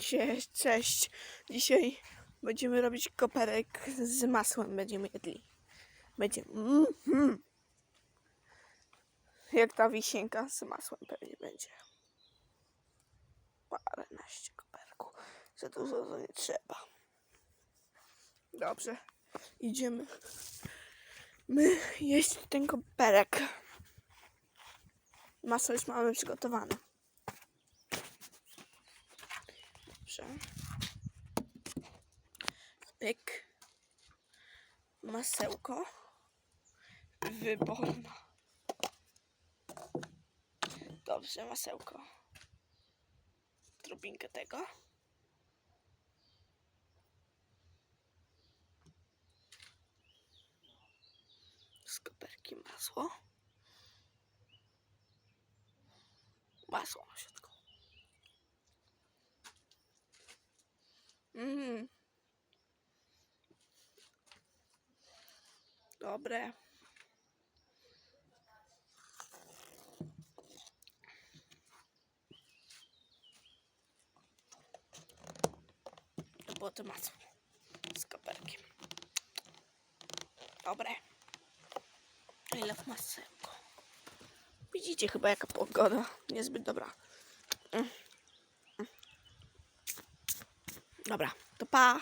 Cześć, cześć. Dzisiaj będziemy robić koperek z masłem. Będziemy jedli. Będzie. Mm, mm. Jak ta wisienka z masłem pewnie będzie. Paręnaście koperków. Za dużo to nie trzeba. Dobrze. Idziemy. My jeść ten koperek. Masło już mamy przygotowane. Dobrze. Pyk. Masełko. Wyborne. Dobrze, masełko. Drobinkę tego. Z koperki masło. Masło na środku. Mm. Dobre. To było to masło z koperkiem. Dobre. Ile w masełko. Widzicie chyba jaka pogoda. Niezbyt dobra. Mm. Mm. Dobra, to pa.